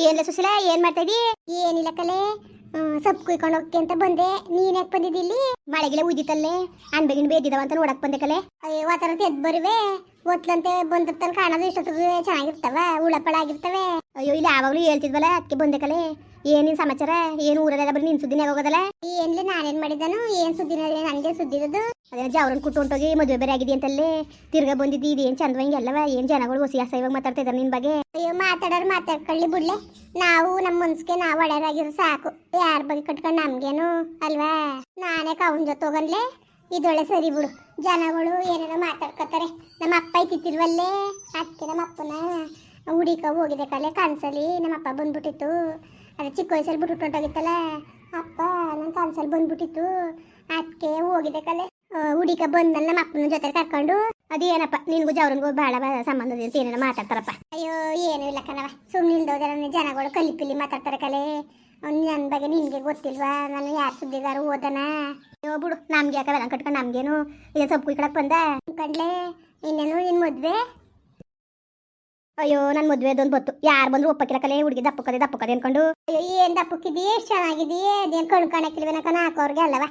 ಏನಿಲ್ಲ ಸುಶೀಲ, ಏನ್ ಮಾಡ್ತಾ ಇದೀ? ಏನಿಲ್ಲ ಕಲೆ. ಸೊಪ್ಪು ಕುಯ್ಕೊಂಡು ಹೋಗ್ತಿ ಅಂತ ಬಂದೆ. ನೀನ್ ಯಾಕೆ ಬಂದಿದ್ದಿ ಇಲ್ಲಿ? ಮಳೆಗಿಲ್ಲ ಉಯ್ದಿತ್ತಲ್ಲೇ. ಅನ್ಬೇಗಿನ ಬೇದಿದಾವ ಅಂತ ನೋಡಕ್ ಬಂದೆ ಕಲೆ. ಅಯ್ಯೋ ಥರ ಎದ್ ಬರುವೆ. ಒತ್ಲಂತೆ ಬಂದಿರ್ತಾನೆ ಕಾಣೋದು ಇಷ್ಟೊತ್ತಿಗೆ ಚೆನ್ನಾಗಿರ್ತಾವ ಉಳಪಳ ಆಗಿರ್ತವೆ ಅಯ್ಯೋ, ಇಲ್ಲಿ ಯಾವಾಗ್ಲೂ ಹೇಳ್ತಿದ್ವಲ್ಲ ಅದಕ್ಕೆ ಬಂದೆ ಕಲೆ. ಏನಿನ್ ಸಮಾಚಾರ? ಏನು ಊರಲ್ಲೆಲ್ಲ ಬರೀ ನಿನ್ ಸುದ್ದಿನೇ ಹೋಗೋದಲ್ಲ ಏನ್ಲಿ ನಾನೇನ್ ಮಾಡಿದ್ದಾನು, ಏನ್ ಸುದ್ದಿನ ನನಗೆ ಸುದ್ದಿ ಇರೋದು ಅದೇ ಜವರನ್ ಕುಟ್ಟು ಹೊಂಟೋಗಿ ಮದುವೆ ಬೇರೆ ಆಗಿದೆ ಅಂತಲ್ಲೇ ತಿರ್ಗಾ ಬಂದಿದ್ದಿ, ಇದೇನ್ ಚಂದ ಹಿಂಗೆಲ್ಲವ ಏನ್ ಜನಗಳು ಹೊಸಿ ಹಸ ಇವಾಗ ಇದ್ದಾರೆ ನಿನ್ ಬಗ್ಗೆ? ಅಯ್ಯೋ, ಮಾತಾಡೋರು ಮಾತಾಡ್ಕೊಳ್ಳಿ ಬಿಡ್ಲೆ. ನಾವು ನಮ್ಮ ಮನ್ಸಿಗೆ ನಾವು ಒಳ್ಳೆದಾಗಿರೋ ಸಾಕು. ಯಾರ ಬಗ್ಗೆ ಕಟ್ಕೊಂಡು ನಮ್ಗೇನು ಅಲ್ವಾ? ನಾನೇ ಕವನ್ ಜೊತೆ ಹೋಗನ್ಲೆ ಇದೊಳ್ಳೆ ಸರಿ ಬಿಡು. ಜನಗಳು ಏನೇನೋ ಮಾತಾಡ್ಕೊತಾರೆ. ನಮ್ಮ ಅಪ್ಪ ಇತ್ತಿರ್ವಲ್ಲೇ ಅದಕ್ಕೆ ನಮ್ಮ ಅಪ್ಪನ ಹುಡಿಕ ಹೋಗಿದೆ ಕಲೆ ಕನ್ಸಲ್ಲಿ ನಮ್ಮಪ್ಪ ಬಂದ್ಬಿಟ್ಟಿತ್ತು. ಅದೇ ಚಿಕ್ಕ ವಯಸ್ಸಲ್ಲಿ ಬಿಟ್ಟು ಹೊಂಟೋಗಿತ್ತಲ್ಲ ಅಪ್ಪ ನನ್ನ ಕನ್ಸಲ್ಲಿ ಬಂದ್ಬಿಟ್ಟಿತ್ತು. ಅದಕ್ಕೆ ಹೋಗಿದೆ ಕಲೆ. ಹುಡಿಕ ಬಂದಲ್ಲ ನಮ್ಮ ಅಪ್ಪನ ಜೊತೆ ಕರ್ಕೊಂಡು ಅದೇನಪ್ಪ ನಿನ್ಗೂ ಜವ್ರನ್ಗೂ ಭಾಳ ಸಂಬಂಧ ಅಂತ ಏನೇನೋ ಮಾತಾಡ್ತಾರಪ್ಪ. ಅಯ್ಯೋ ಏನೂ ಇಲ್ಲ ಕಣವ ಸುಮ್ಮನೆ ಇಲ್ದೋದ್ರೆ ಜನಗಳು ಕಲಿಪಿಲಿ ಮಾತಾಡ್ತಾರೆ ಕಲೆ. ನನ್ನ ಬಗ್ಗೆ ನಿನ್ಗೆ ಗೊತ್ತಿಲ್ವಾ? ನಾನು ಯಾರು ಸುದ್ದಿಗಾರ ಓದನ? ಅಯ್ಯೋ ಬಿಡು ನಮ್ಗೆ ಯಾಕೆ ಕಟ್ಕೊಂಡು ನಮ್ಗೇನು ಇಲ್ಲ ಸೊಪ್ಪು ಕುಯ್ಕೊಳಕ್ ಬಂದ? ಕಂಡ್ಲೆ ಇನ್ನೇನು ನಿನ್ ಮದ್ವೆ? ಅಯ್ಯೋ ನನ್ನ ಮದ್ವೆ ಅದೊಂದು ಬತ್ತು ಯಾರು ಬಂದ್ರು ಒಪ್ಪಕ್ಕಿರಕಲೇ ಕಲೆ ಹುಡುಗಿ ದಪ್ಪಕ್ಕದೆ ದಪ್ಪಕ್ಕದೆ ಅನ್ಕೊಂಡು. ಅಯ್ಯೋ, ಏನ್ ದಪ್ಪಕ್ಕಿದೀ ಎಷ್ಟು ಚೆನ್ನಾಗಿದೀಯೇ ಅದೇನು ಕಣ್ ಕಾಣಕ್ಕಿಲ್ವೇನಕ ನಾಲ್ಕವ್ರಿಗೆ ಅಲ್ಲವ?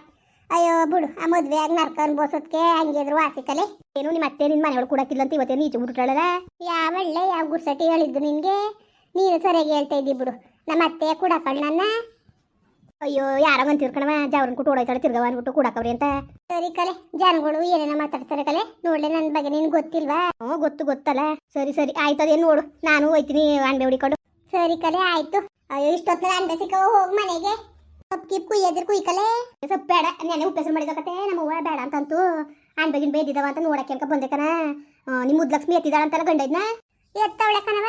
ಅಯ್ಯೋ, ಬಿಡು, ಆ ಮದ್ವೆ ಆಗಿ ನರ್ಕ ಅನ್ಬೋಸೋದ್ಕೆ ಹಂಗಿದ್ರು ವಾಸಿ ಕಲೆ. ಏನು ನಿಮ್ಮ ಅತ್ತೆ ನಿನ್ನ ಮನೆಯೊಳಗೆ ಕೂಡಕ್ಕಿಲ್ಲ ಅಂತ ಇವತ್ತೇನು ಈಚೆ ಬಿಟ್ಟಾಳಲ್ಲ ಯಾವ ಒಳ್ಳೆ, ಯಾವ ಗುರ್ಸಟಿ ಹೇಳಿದ್ದು ನಿನ್ಗೆ? ನೀನು ಸರಿಯಾಗಿ ಹೇಳ್ತಾ ಇದ್ದಿ ಬಿಡು. ನಮ್ಮ ಅತ್ತೆ ಕೂಡ ನನ್ನ. ಅಯ್ಯೋ, ಯಾರೋ ಬಂದು ತಿರ್ಕಣವ ಜಾವ್ರನ್ ಕೊಟ್ಟು ಓಡಾಯ್ತಾಳೆ ತಿರ್ಗವ ಕೂಡ ಕೂಡಕವ್ರಿ ಅಂತ. ಸರಿ ಕಲೆ, ಜನಗಳು ಏನೇನ ಮಾತಾಡ್ತಾರೆ ಕಲೆ. ನೋಡ್ಲೆ ನನ್ನ ಬಗ್ಗೆ ನಿನ್ ಗೊತ್ತಿಲ್ವಾ? ಹ್ಞೂ ಗೊತ್ತು, ಗೊತ್ತಲ್ಲ. ಸರಿ ಸರಿ ಆಯ್ತದೇನು ನೋಡು. ನಾನು ಹೋಯ್ತೀನಿ ಅಂಡೆ ಹುಡಿಕೊಂಡು. ಸರಿ ಕಲೆ, ಆಯ್ತು. ಅಯ್ಯೋ ಇಷ್ಟೊತ್ತಲ್ಲ ಅಂಡೆ ಸಿಕ್ಕವ ಹೋಗ್ ಮನೆಗೆ. ಸೊಪ್ಪು ಕಿಪ್ ಕುಯ್ಯದ್ರ ಕುಯ್ಕಲೆ ಸೊಪ್ಪು ಬೇಡ, ನೆನೆ ಉಪ್ಪೆಸರು ಮಾಡಿದಕತ್ತೆ ನಮ್ಮ ಬೇಡ ಅಂತಂತು. ಅನ್ಬೇಗಿನ ಬೇದಿದವ ಅಂತ ನೋಡಕ್ಕೆ ಅನ್ಕ ಬಂದೆ ಕಣ. ನಿಮ್ಮ ಮುದ್ಲಕ್ಷ್ಮಿ ಎತ್ತಿದಾಳಂತಲ್ಲ ಗಂಡ ಇದ್ನ? ಎತ್ತವಳೆ ಕಣವ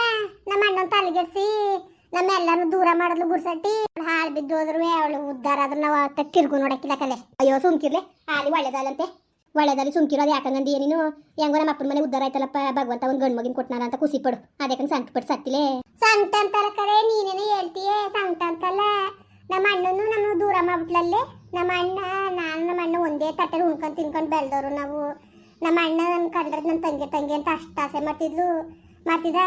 ನಮ್ಮ ಅಣ್ಣನ ನಮ್ಮೆಲ್ಲರೂ ದೂರ ಮಾಡಿದ್ಲು ಗುರ್ಸಟ್ಟಿ ಹಾಳು ಬಿದ್ದು ಹೋದ್ರು ಅವಳು ಉದ್ದಾರ ಆದ್ರೆ ನಾವು ತಿರ್ಗು ನೋಡಕ್ಕಿಲ್ಲ ಕಲೆ ಅಯ್ಯೋ, ಸುಮ್ಕಿರ್ಲೆ. ಹಾಲಿ ಒಳ್ಳೇದಲ್ಲಂತೆ ಒಳ್ಳೇದಲ್ಲಿ ಸುಮ್ಕಿರೋದು ಯಾಕಂಗಂದಿ ನೀನು ಹೆಂಗೋ ನಮ್ಮ ಅಪ್ಪನ ಮನೆ ಉದ್ದಾರ ಆಯ್ತಲ್ಲಪ್ಪ, ಭಗವಂತ ಒಂದು ಗಂಡು ಮಗಿನ ಕೊಟ್ನಾರ ಅಂತ ಖುಷಿ ಪಡು. ಅದಕ್ಕೆ ಸಂಕಟ ಪಟ್ಟು ಸತ್ತಿಲೆ. ಸಂಕಟ ಅಂತಾರ ಕರೆ ನೀನೇನು ಹೇಳ್ತೀಯೇ? ಸಂಕಟ ಅಂತಲ್ಲ. ನಮ್ಮ ಅಣ್ಣನು ನಮ್ಮ ದೂರ ಮಾಡ್ಬಿಟ್ಲಲ್ಲೇ. ನಮ್ಮ ಅಣ್ಣ, ನಾನು ನಮ್ಮ ಅಣ್ಣ ಒಂದೇ ತಟ್ಟೆಲಿ ಉಣ್ಕೊಂಡು ತಿನ್ಕೊಂಡು ಬೆಳೆದವರು ನಾವು. ನಮ್ಮ ಅಣ್ಣ ನನ್ನ ಕಂಡ್ರೆ ನನ್ನ ತಂಗಿ ತಂಗಿ ಅಂತ ಅಷ್ಟು ಆಸೆ ಮಾಡ್ತಿದ್ಲು. ಮಾಡ್ತಿದ್ದ.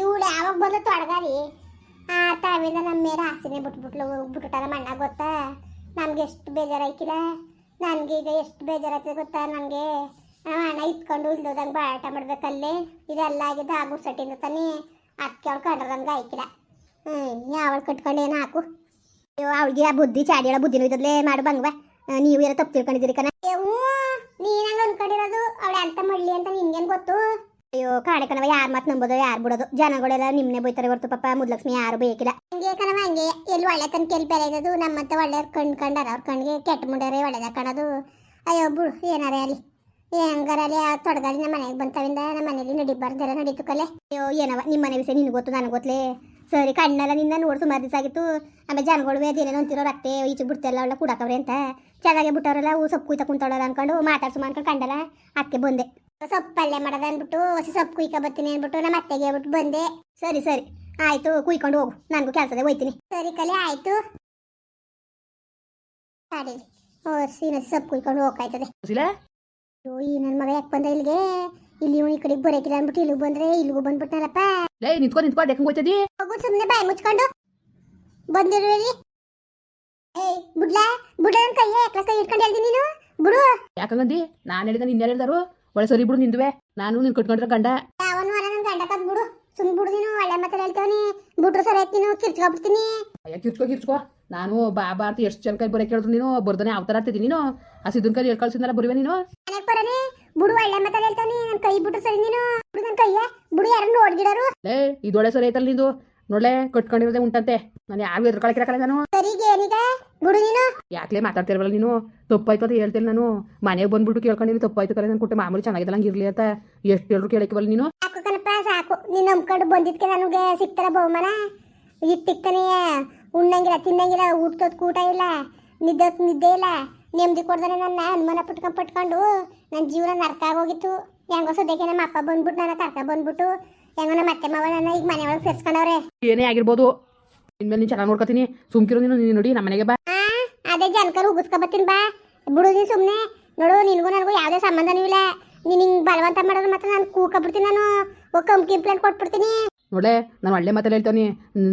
ಇವಳು ಯಾವಾಗ ಬಂದು ತೊಡಗಾರಿ. ತಾವಿಂದ ನಮ್ಮ ಮೇಲೆ ಆಸೆನೆ ಬಿಟ್ಬಿಟ್ಲು ಹೋಗ್ಬಿಟ್ಟಾರ ಮಣ್ಣ ಗೊತ್ತಾ? ನಮ್ಗೆ ಎಷ್ಟು ಬೇಜಾರಾಯ್ಕಿಲ್ಲ? ನನಗೆ ಈಗ ಎಷ್ಟು ಬೇಜಾರಾಯ್ತದೆ ಗೊತ್ತಾ ನನಗೆ ಅಣ್ಣ ಇತ್ಕೊಂಡು ಇಲ್ದೋದಂಗೆ ಬಾಟ ಮಾಡ್ಬೇಕಲ್ಲಿ? ಇದೆಲ್ಲ ಆಗಿದ್ದು ಆಗು ಸಟ್ಟಿಂದ ತಾನೇ? ಅದಕ್ಕೆ ಅವಳು ಕಂಡ್ರಂಗೆ ಆಯ್ಕಿಲ್ಲ. ಹ್ಞೂ ಯಾವಳು ಕಟ್ಕೊಂಡು ಏನು ಹಾಕು? ಅಯ್ಯೋ ಅವಳಿಗೆ ಆ ಬುದ್ಧಿ ಚಾಡಿಯಳ ಬುದ್ಧಿನೂ ಇದ್ದದ್ಲೇ ಮಾಡು ಬಂಗ್ವ. ಆ, ನೀವು ಏನೋ ತಪ್ಪು ತಿಳ್ಕೊಂಡಿದ್ದೀರಿ ಕಣ. ನೀನು ಹಂಗ ಅನ್ಕೊಂಡಿರೋದು ಅವಳು ಅಂತ ಮಾಡಲಿ ಅಂತ ನಿನ್ಗೇನು ಗೊತ್ತು? ಅಯ್ಯೋ ಕಾಣೆ ಕಣವ ಯಾರ್ ಮತ್ತೆ ನಂಬೋದು ಯಾರು ಬಿಡೋದು? ಜನಗಳೆಲ್ಲ ನಿಮ್ನೆ ಬೈತಾರೆ ಹೊರತು ಪಾಪ ಮುದ್ಲಕ್ಷ್ಮಿ ಯಾರು ಬೇಕಿಲ್ಲ. ಹಂಗೆ ಕಣವ ಹಂಗೆ. ಎಲ್ಲಿ ಒಳ್ಳೆ ತನ್ ಕೆಲ್ ಬೇರೆ ಇರೋದು ನಮ್ಮಂತ ಒಳ್ಳೆ ಕಣ್ ಕಂಡಾರ ಅವ್ರ ಕಣ್ಗೆ ಕೆಟ್ಟ ಮುಂಡಾರೆ ಒಳ್ಳೆದ ಕಾಣೋದು? ಅಯ್ಯೋ ಬಿಡು ಏನಾರೇ ಅಲ್ಲಿ? ಹೆಂಗಾರಲ್ಲಿ ಆ ತೊಡಗಾಲಿ ನಮ್ಮ ಮನೆಗೆ ಬಂತವಿಂದ ನಮ್ಮ ಮನೇಲಿ ನಡಿಬಾರ್ದೆಲ್ಲ ನಡೀತು ಕಲೆ. ಅಯ್ಯೋ ಏನವ ನಿಮ್ಮ ಮನೆ ವಿಷಯ ನಿನ್ಗೆ ಗೊತ್ತು ನನಗೆ ಗೊತ್ತಲೇ ಸರಿ ಕಣ್ಣೆಲ್ಲ ನಿನ್ನ ನೋಡಿ ಸುಮಾರು ದಿವಸ ಆಗಿತ್ತು. ಆಮೇಲೆ ಜನಗಳು ಅದೇನೇನೋ ಅಂತಿರೋ ರಕ್ತೆ ಈಚೆ ಬಿಡ್ತಿಲ್ಲ ಅವಳ ಕುಡಕವ್ರೆ ಅಂತ. ಚೆನ್ನಾಗಿ ಬಿಟ್ಟವ್ರಲ್ಲ ಹೂ ಸೊಪ್ಪು ಕುಯ್ತ ಕುಂತಾಳಲ್ಲ ಅನ್ಕೊಂಡು ಮಾತಾಡ್ಸು ಅನ್ಕೊಂಡು ಕಂಡಲ್ಲ ಅದಕ್ಕೆ ಬಂದೆ. ಸೊಪ್ಪು ಪಲ್ಯ ಮಾಡೋದು ಅಂದ್ಬಿಟ್ಟು ಹೊಸ ಸೊಪ್ಪು ಕುಯ್ಕೊ ಬರ್ತೀನಿ ಅಂದ್ಬಿಟ್ಟು ನಮ್ಮ ಅತ್ತೆಗೆ ಹೇಳ್ಬಿಟ್ಟು ಬಂದೆ. ಸರಿ ಸರಿ. ಆಯ್ತು ಕುಯ್ಕೊಂಡು ಹೋಗು. ನನಗೂ ಕೆಲಸದ ಹೋಯ್ತೀನಿ. ಸರಿ ಕಲೆ ಆಯ್ತು. ಸರಿ ಓ ಸೀನ ಸೊಪ್ಪು ಕುಯ್ಕೊಂಡು ಹೋಗ್ಕಾಯ್ತದೆ. ಅಯ್ಯೋ ಈ ನನ್ನ ಮಗ ಯಾಕೆ ಬಂದ ಇಲ್ಲಿಗೆ? ಇಲ್ಲಿ ಇವನು ಈ ಕಡೆಗೆ ಬರೋಕಿಲ್ಲ ಅಂದ್ಬಿಟ್ಟು ಇಲ್ಲಿಗೆ ಬಂದ್ರೆ ಇಲ್ಲಿಗೂ ಬಂದ್ಬಿಟ್ನಲ್ಲಪ್ಪ. ಲೇ ನಿಂತ್ಕೊಂಡು ನಿಂತ್ಕೊಂಡು ಯಾಕೆ ಹೋಯ್ತದಿ? ಹೋಗು ಸುಮ್ಮನೆ ಬಾಯಿ ಮುಚ್ಕೊಂಡು. ಬಂದಿರುವಲ್ಲಿ ಏಯ್ ಬುಡ್ಲ? ಬುಡ್ಲ ನನ್ನ ಕೈಯೇ ಯಾಕೆ ಕೈ ಇಟ್ಕೊಂಡು ಹೇಳ್ದಿ ನೀನು? ಬಿಡು. ಯಾಕಂಗಂದಿ? ನಾನು ಹೇಳಿದ ನಿನ್ನೆ ಹೇಳಿದಾರು? ಒಳ್ಳೆ ಸರಿ ಬಿಡು ನಿಂದುವೆ. ನಾನು ನೀನ್ ಕಟ್ಕೊಂಡ್ರೆ ಗಂಡ. ಅವನು ಅಲ್ಲ ನನ್ನ ಗಂಡ ಕದ್ ಬಿಡು. ಸುಮ್ ಬಿಡು ನೀನು ಒಳ್ಳೆ ಮಾತಾಡ ಹೇಳ್ತೇವನಿ ಬಿಟ್ರು ಸರಿ ಕಿರ್ಚ್ಕೊಬಿಡ್ತೀನಿ. ಅಯ್ಯ ಕಿರ್ಚ್ಕೊ ಕಿರ್ಚ್ಕೊ. ನಾನು ಬಾಬಾ ಅಂತ ಎಷ್ಟು ಜನ ಕೈ ಕೇಳಿದ್ರು ಹೇಳಿದ್ರು ನೀನು ಬರ್ದನೆ ಅವತಾರ ಆಗ್ತಿದ್ದೀನಿ ನೀನು. ಆ ಸಿದ್ದನ್ ಕೈ ಹೇಳ್ಕಳ್ಸಿದ್ನಲ್ಲ ಬರುವೆ ನೀನು. ಮನೆಗೆ ಬರನೆ ಬಿಡು ಒಳ್ಳೆ ಮಾತಾಡ ಹೇಳ್ತೇವನಿ ನನ್ನ ಕೈ ಬಿಟ್ರು ಸರಿ ನೀನು. ಬಿಡು ನನ್ನ ಕೈಯ. ಬಿಡು ಯಾರು ನೋಡ್ಗಿಡರು. ಲೇ ಇದೊಳ್ಳೆ ಸರಿ ಐತಲ್ಲ ನಿಂದು. ನೋಡ್ಲೆ ಕಟ್ಕೊಂಡಿರೋದೆ ಉಂಟಂತೆ. ನಾನು ಯಾರು ಎದ್ರಕೊಳಕಿರಕಲ್ಲ ನಾನು. ಸರಿಗೆ ಮಾತಾಡ್ತಿರಲ್ಲ ನೀನು. ಯಾಕ್ಲೇ ತಪ್ಪಾಯ್ತು ಅಂತ ಹೇಳ್ತೀನಿ ನಾನು. ಮನೆಗೆ ಬಂದ್ಬಿಟ್ಟು ಕೇಳ್ಕೊಂಡಿನಿ ತಪ್ಪಾಯ್ತು ಕರೆ ನಾನು ಕೊಟ್ಟೆ ಮಾಮೂಲಿ ಚೆನ್ನಾಗಿದ್ದಲ್ಲ ಹಂಗೆ ಇರ್ಲಿ ಅಂತ. ಎಷ್ಟು ಹೇಳ್ರು ಕೇಳಕ್ಕಿವಲ್ಲ ನೀನು? ಸಾಕು ನೀನು ನಂಬ್ಕೊಂಡು ಬಂದಿದ್ಕೆ ನನಗೆ ಸಿಗ್ತಾರ ಬಹುಮಾನ? ಇಟ್ಟಿಕ್ತಾನೆ. ಉಣ್ಣಂಗಿಲ್ಲ ತಿನ್ನಂಗಿಲ್ಲ ಊಟದ ಕೂಟ ಇಲ್ಲ ನಿದ್ದೆ ನಿದ್ದೆ ಇಲ್ಲ. ನೆಮ್ಮದಿ ಕೊಡ್ದಾನೆ ನನ್ನ ಅನುಮಾನ ಪಟ್ಕೊಂಡು ಪಟ್ಕೊಂಡು. ನನ್ನ ಜೀವನ ನರ್ಕ ಆಗೋಗಿತ್ತು ಹೆಂಗೋ ಸದ್ಯಕ್ಕೆ ನಮ್ಮ ಅಪ್ಪ ಬಂದ್ಬಿಟ್ಟು ನನ್ನ ಕರ್ಕ ಬಂದ್ಬಿಟ್ಟು. ಹೆಂಗೋ ನಮ್ಮ ಅತ್ತೆ ಮಾವ ನನ್ನ ಈಗ ಮನೆ ಒಳಗೆ ಸೇರ್ಸ್ಕೊಂಡವ್ರೆ. ಏನೇ ಆಗಿರ್ಬೋದು. ಇನ್ಮೇಲೆ ನೀನು ಚೆನ್ನಾಗಿ ನೋಡ್ಕೊತೀನಿ. ಸುಮ್ಕಿರೋ ನೀನು ನೀನು ನೋಡಿ ನಮ್ಮ ಮನೆಗೆ ಬಾ. ಆ ಅದೇ ಜನಕರು ಉಗಿಸ್ಕೊಬತ್ತೀನಿ ಬಾ. ಬಿಡು ಸುಮ್ನೆ. ಸುಮ್ಮನೆ ನೋಡು ನಿನಗೂ ನನಗೂ ಯಾವುದೇ ಸಂಬಂಧನೂ ಇಲ್ಲ. ನೀನು ಹಿಂಗೆ ಬಲವಂತ ಮಾಡೋದು ಮಾತ್ರ ನಾನು ಕೂಕೊಬಿಡ್ತೀನಿ ನಾನು. ಕಂಪ್ನಿ ಪ್ಲಾನ್ ಕೊಟ್ಬಿಡ್ತೀನಿ. ನೋಡೇ ನಾನು ಒಳ್ಳೆ ಮಾತಲ್ಲಿ ಹೇಳ್ತಾನೆ.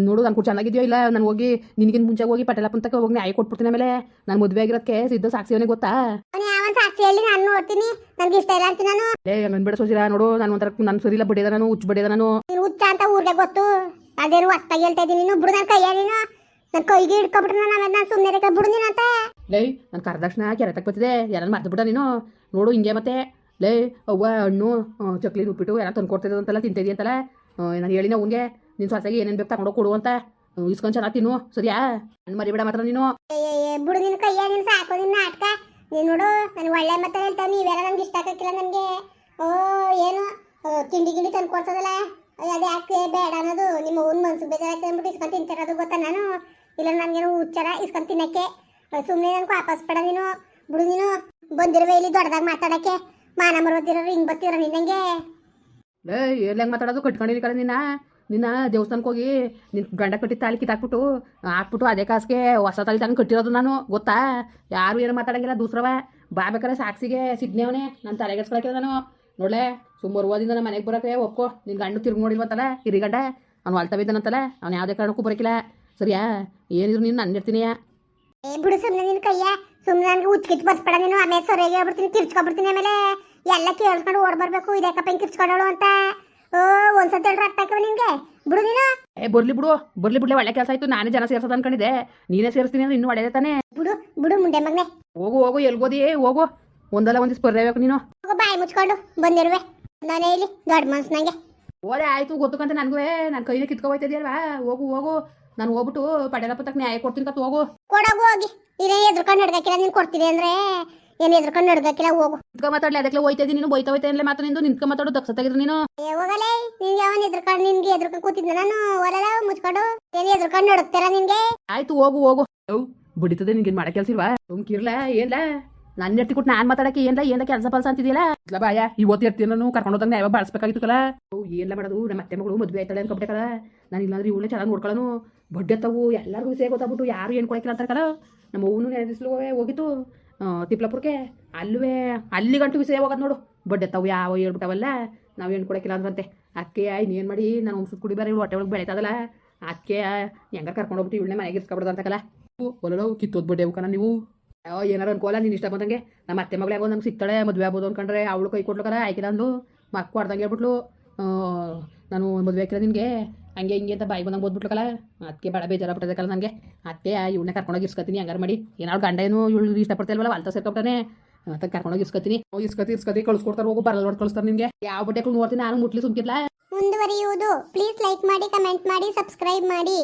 ನೋಡು ನಾನು ಕೂಡ ಚೆನ್ನಾಗಿದೆಯೋ ಇಲ್ಲ ನಾನು ಹೋಗಿ ನಿನಗಿನ ಮುಂಚೆ ಹೋಗಿ ಪಟೇಲಪ್ಪನ ತಕ ಹೋಗಿ ನ್ಯಾಯ ಕೊಟ್ಬಿಡ್ತೀನಿ ಆಮೇಲೆ. ನಾನು ಮದುವೆ ಆಗಿರೋದಕ್ಕೆ ಸಿದ್ಧ ಸಾಕ್ಷಿಯವನೇ ಗೊತ್ತಾ? ಅವ್ನು ಯಾವನ್ ಸಾಕ್ಷಿ ಹೇಳಿ ನಾನು ನೋಡ್ತೀನಿ. ನನಗೆ ಇಷ್ಟ ಇಲ್ಲ ಅಂತ ನಾನು. ಏ ಹಂಗನ್ ಬಿಡ ಸೋಸಿರ ನೋಡು ನಾನು ಒಂಥರ ನಾನು ಸರಿಲ್ಲ ಬಡಿಯದ ನಾನು ಹುಚ್ಚು ಬಡಿಯದ ನಾನು. ನೀನು ಹುಚ್ಚ ಅಂತ ಊರಿಗೆ ಗೊತ್ತು. ಅದೇನು ಹೊಸ್ತಾಗಿ ಹೇಳ್ತಾ ಇದ್ದೀನಿ. ನೀನು ಬಿಡು ನನ್ನ ನೀನು? ನನ್ನ ಕೈಗೆ ಹಿಡ್ಕೊಬಿಟ್ರೆ ನಾನು ನಾನು ಸುಮ್ಮನೆ ಬಿಡು ನೀನು ಅಂತ? ಲೇ ನಾನು ಕರೆದಕ್ಷಣ ಕೆರೆ ತಕ್ಕ ಬತ್ತಿದೆ ಯಾರನ್ನ ಮರ್ತು ಬಿಟ್ಟ ನೀನು? ನೋಡು ಹಿಂಗೆ ಮತ್ತೆ. ಲೈ ಅವ್ವ ಹಣ್ಣು ಚಕ್ಲಿ ಉಪ್ಪಿಟ್ಟು ಯಾರು ತಂದು ಕೊಡ್ತಿದ್ದೆ ಅಂತಲ್ಲ ತಿಂತಿದ್ದಿ ಅಂತಲ್ಲ. ನಾನು ಹೇಳಿನ ಅವ್ನಿಗೆ? ನಿನ್ನ ಸೊಸೆಗೆ ಏನೇನು ಬೇಕು ತಗೊಂಡು ಕೊಡು ಅಂತ. ಇಸ್ಕೊಂಡು ಚೆನ್ನಾಗಿ ತಿನ್ನು ಸರಿಯಾ? ಮರಿ ಮರಿಬೇಡ ಮಾತ್ರ ನೀನು. ಬಿಡು ನಿನ್ನ ಕೈಯ ನೀನು ಸಾಕು ನಿನ್ನ ನಾಟಕ. ನೀನು ನೋಡು ನಾನು ಒಳ್ಳೆ ಮತ್ತೆ ಹೇಳ್ತಾನೆ ನೀವೆಲ್ಲ ನನಗೆ ಇಷ್ಟ ಆಗಕ್ಕಿಲ್ಲ ನನಗೆ. ಓ, ಏನು? ತಿಂಡಿ ಗಿಂಡಿ ತಂದು ಕೊಡ್ತದಲ್ಲ ಅದು ಯಾಕೆ ಬೇಡ ಅನ್ನೋದು? ನಿಮ್ಮ ಓನ್ ಮನ್ಸು ಬೇಜಾರಾಗ್ತದೆ ಅಂದ್ಬಿಟ್ಟು ಇಸ್ಕೊಂಡು ತಿಂತಿರೋದು ಗೊತ್ತಾ ನಾನು? ಇಲ್ಲ, ನನಗೇನು ಹುಚ್ಚಾರ ಇಸ್ಕೊಂಡು ತಿನ್ನಕ್ಕೆ. ಸುಮ್ಮನೆ ನನಗೆ ವಾಪಸ್ ಬೇಡ ನೀನು. ಬಿಡು ನೀನು. ಬಂದಿರುವೆ ಇಲ್ಲಿ ದೊಡ್ಡದಾಗಿ ಮಾತಾಡಕ್ಕೆ. ಮಾನ ಮರೋದಿರೋರು ಹಿಂಗೆ ಬರ್ತಿರೋ ನಿನ್ನಂಗೆ. ಏ ಎಲ್ಲ ಹೆಂಗೆ ಮಾತಾಡೋದು? ಕಟ್ಕೊಂಡಿರಿ ಕಡೆ ನಿನ್ನ ನಿನ್ನ ದೇವಸ್ಥಾನಕ್ಕೆ ಹೋಗಿ ನಿನ್ನ ಗಂಡ ಕಟ್ಟಿದ ತಾಲಿ ಕಿತ್ತಾಕ್ಬಿಟ್ಟು, ಹಾಕ್ಬಿಟ್ಟು ಅದೇ ಕಾಸಿಗೆ ಹೊಸ ತಾಲಿ ತಂಗೆ ಕಟ್ಟಿರೋದು ನಾನು, ಗೊತ್ತಾ? ಯಾರು ಏನು ಮಾತಾಡಂಗಿಲ್ಲ, ದೂಸ್ರವ. ಬಾ ಬೇಕಾರೆ ಸಾಕ್ಷಿಗೆ ಸಿಗ್ನೇವನೇ ನಾನು ತಲೆಗೆಡ್ಸ್ಕೊಳಕ್ಕೆ ನಾನು. ನೋಡ್ಲೆ, ಸುಮ್ಮರು ಓದಿಂದ ನಮ್ಮ ಮನೆಗೆ ಬರೋಕೆ ಒಪ್ಕೋ. ನಿನ್ನ ಗಂಡು ತಿರುಗಿ ನೋಡಿಲ್ವಂತಲ್ಲ ಹಿರಿ ಗಂಡ. ಅವ್ನು ಅಳ್ತಾವಿದ್ದಾನಂತಲ್ಲ ಅವ್ನು ಯಾವುದೇ ಕಾರಣಕ್ಕೂ ಬರೋಕಿಲ್ಲ. ಸರಿಯಾ? ಏನಿದ್ರು ನೀನು ನನ್ನ ಇರ್ತೀನಿಯ ಏ ಬಿಡು ಸುಮ್ಮನೆ ನಿನ್ನ ಕೈಯ. ಸುಮ್ಮನೆ ನನಗೆ ಬರ್ಸ್ಬೇಡ ನೀನು. ಆಮೇಲೆ ಸರಿಯಾಗಿ ಹೋಗ್ಬಿಡ್ತೀನಿ ಕಿರ್ಚ್ಕೊಬಿಡ್ತೀನಿ ಆಮೇಲೆ. ಎಲ್ಲ ಕೇಳಿಸ್ಕೊಂಡು ಓಡ್ ಬರಬೇಕು. ಕಪ್ಪ ಹಿಂಗೆ ಅಂತ. ಒಂದ್ಸತಿ ಹೇಳ್ರೆ ಅರ್ಥ ಆಕವ ನಿನ್ಗೆ ಬಿಡು ನೀನು. ಏ ಬರ್ಲಿ ಬಿಡು. ಬರ್ಲಿ ಬಿಡ್ಲೆ ಒಳ್ಳೆ ಕೆಲಸ ಆಯ್ತು. ನಾನೇ ಜನ ಸೇರ್ಸೋದು ಅನ್ಕೊಂಡಿದ್ದೆ. ನೀನೇ ಸೇರಿಸ್ತೀನಿ ಅಂದ್ರೆ ಇನ್ನೂ ಒಳ್ಳೆದೇ ತಾನೇ? ಬಿಡು ಬಿಡು ಮುಂದೆ ಮಗನೆ. ಹೋಗು ಹೋಗು ಎಲ್ಗೋದಿ? ಹೋಗು. ಒಂದಲ್ಲ ಒಂದು ಸ್ಪರ್ಧೆ ಬೇಕು ನೀನು. ಹೋಗು ಬಾಯಿ ಮುಚ್ಕೊಂಡು ಬಂದಿರುವೆ. ನಾನೇ ಇಲ್ಲಿ ದೊಡ್ಡ ಮನ್ಸು ನಂಗೆ. ಓದೆ ಆಯ್ತು ಗೊತ್ತಕ್ಕಂತ ನನಗೂ. ನನ್ನ ಕೈನ ಕಿತ್ಕೊ ಹೋಯ್ತದಲ್ವಾ ಹೋಗು ಹೋಗು. ನಾನು ಹೋಗ್ಬಿಟ್ಟು ಪಟೇಲಪ್ಪ ತಕ್ಕ ನ್ಯಾಯ ಕೊಡ್ತೀನಿ ಕತ್ ಹೋಗು. ಕೊಡೋಗು ಹೋಗಿ. ಇದೇ ಎದುರ್ಕೊಂಡು ನಡ್ಗಕ್ಕಿಲ್ಲ ನೀನು ಕೊಡ್ತೀನಿ ಅಂದ್ರೆ. ಏನು ಎದ್ರಕೊಂಡು ನಡ್ದಕ್ಕಿಲ್ಲ ಹೋಗು. ನಿಂತ್ಕೊ ಮಾತಾಡ್ಲಿ ಅದಕ್ಕೆ ಹೋಯ್ತಾ ಇದೀನಿ ನೀನು ಹೋಯ್ತಾ ಹೋಯ್ತಾ ಮಾತ್ರ ನಿಂದು ನಿಂತ್ಕೊ ಮಾತಾಡೋ ದಕ್ಷ ತೆಗೆದ್ರು ನೀನು. ಏ ಹೋಗಲೇ ನಿನ್ಗೆ ಅವನ್ ನಿಂಗೆ ನಿನ್ಗೆ ಎದ್ರಕೊಂಡು ಕೂತಿದ್ನ ನಾನು? ಹೊರಲ್ಲ ಮುಚ್ಕೊಂಡು. ಏನ್ ಎದ್ರಕೊಂಡು ನಡುತ್ತೀರ ನಿನ್ಗೆ? ಆಯ್ತು ಹೋಗು ಹೋಗು. ಅವ್ ಬಡಿತದೆ ನಿನ್ಗೆ ಮಾಡೋ ಕೆಲಸ ಇಲ್ವಾ ಸುಮ್ಕಿರ್ಲ ಏನ್ಲ? ನನ್ನ ಎತ್ತಿ ಕೊಟ್ಟು ನಾನು ಮಾತಾಡಕ್ಕೆ ಏನ್ಲ ಏನ್ ಕೆಲಸ ಫಲ್ಸ ಅಂತಿದ್ಯಲ್ಲ? ಇಲ್ಲ ಬಾಯ ಇವತ್ತು ಇರ್ತೀನಿ ನಾನು ಕರ್ಕೊಂಡು ಹೋದಾಗ ಯಾವಾಗ ಬಳಸ್ಬೇಕಾಗಿತ್ತು ಓ ಏನ್ಲ ಮಾಡೋದು? ನಮ್ಮ ಅತ್ತೆ ಮಗಳು ಮದುವೆ ಆಯ್ತಾಳೆ ಅನ್ಕೊಬಿಟ್ಟೆ ನಾನು ಇಲ್ಲಾಂದ್ರೆ ಇವಳನ್ನ ಚೆನ್ನಾಗಿ ನೋಡ್ಕೊಳ್ಳೋನು ಬಡ್ಡೆ ತಾವು ಎಲ್ಲರಿಗೂ ವಿಷಯ ಗೊತ್ತಾಗ್ಬಿಟ್ಟು ಯಾರು ಏನ್ ಕೊಡಕ್ಕಿಲ್ಲ ಅಂತಾರಲ್ಲ ನಮ್ಮ ಅವನು ನೆನಪಿಸ್ಲು ಹೋಗಿತ್ತು. ತಿಪ್ಲಾಪುರಕ್ಕೆ ಅಲ್ಲವೇ ಅಲ್ಲಿಗಂಟು ವಿಷಯ ಹೋಗೋದು ನೋಡು. ಬಡ್ಡೆ ತಾವು ಯಾವ ಹೇಳ್ಬಿಟ್ಟವಲ್ಲ, ನಾವು ಏನು ಕೊಡೋಕ್ಕಿಲ್ಲ ಅಂದ್ರಂತೆ. ಅದಕ್ಕೆ ಇನ್ನೇನು ಮಾಡಿ, ನಾನು ಒಂದ್ಸತ್ ಕುಡಿ ಇವಳು ಹೊಟ್ಟೆ ಒಳಗೆ ಬೆಳೀತದಲ್ಲ. ಅದಕ್ಕೆ ಹೆಂಗಾರು ಕರ್ಕೊಂಡು ಹೋಗ್ಬಿಟ್ಟು ಇವಳನ್ನೇ ಮನೆಗೆ ಇರ್ಸ್ಕೊಬಿಡ್ದು ಅಂತಕಲ್ಲ ಕಲ. ಒಲೋ ಕಿತ್ತೋದ್ ಬಡ್ಡೆ ಹೋಗ್ಕಣ ನೀವು. ಏನಾರು ಅನ್ಕೋಲ್ಲ ನೀನು ಇಷ್ಟ ಬಂದಂಗೆ. ನಮ್ಮ ಅತ್ತೆ ಮಗಳೇ ನಂಗೆ ಸಿಗ್ತಾಳೆ ಮದುವೆ ಆಗ್ಬೋದು ಅನ್ಕೊಂಡ್ರೆ ಅವಳು ಕೈ ಕೊಟ್ಲಕರ ಆಯ್ಕಿಲ್ಲ ಅಂದು ಮಕ್ಕ ಹೇಳ್ಬಿಟ್ಲು. ನಾನು ಮದುವೆ ಹಾಕಿಲ್ಲ ನಿನಗೆ. ಹಂಗೆ ಹಿಂಗೆ ಅಂತ ಬಾಯಿ ಬಂದಂಗೆ ಓದ್ಬಿಟ್ಲಕಲ್ಲ ಅದಕ್ಕೆ ಭಾಳ ಬೇಜಾರಾಗ್ಬಿಟ್ಟದಕ್ಕಲ್ಲ ನನಗೆ ಅದಕ್ಕೆ ಇವಳನ್ನ ಕರ್ಕೊಂಡೋಗಿ ಇಸ್ಕೊತೀನಿ ಹಂಗಾರು ಮಾಡಿ. ಏನಾದ್ರು ಗಂಡ ಏನು ಇವಳು ಇಷ್ಟಪಡ್ತಿಲ್ವಲ್ಲ ಅಲ್ತ ಸೇರ್ಕೊಬಿಟ್ಟಾನೆ. ಅಂತ ಕರ್ಕೊಂಡೋಗಿ ಇಸ್ಕೊತೀನಿ ಇಸ್ಕತಿ ಇಸ್ಕತಿ ಕಳ್ಸ್ಕೊಡ್ತಾರೆ ಹೋಗು ಬರಲ್ಲ ನೋಡಿ, ಕಳಿಸ್ತಾರೆ ನಿಮಗೆ. ಯಾವ ಬಟ್ಟೆಗಳು ನೋಡ್ತೀನಿ, ನಾನು ಮುಟ್ಲಿ ಸುಮ್ಕಿರ್ಲ. ಮುಂದುವರಿಯುವುದು. ಪ್ಲೀಸ್ ಲೈಕ್ ಮಾಡಿ ಕಮೆಂಟ್ ಮಾಡಿ ಸಬ್ಸ್ಕ್ರೈಬ್ ಮಾಡಿ.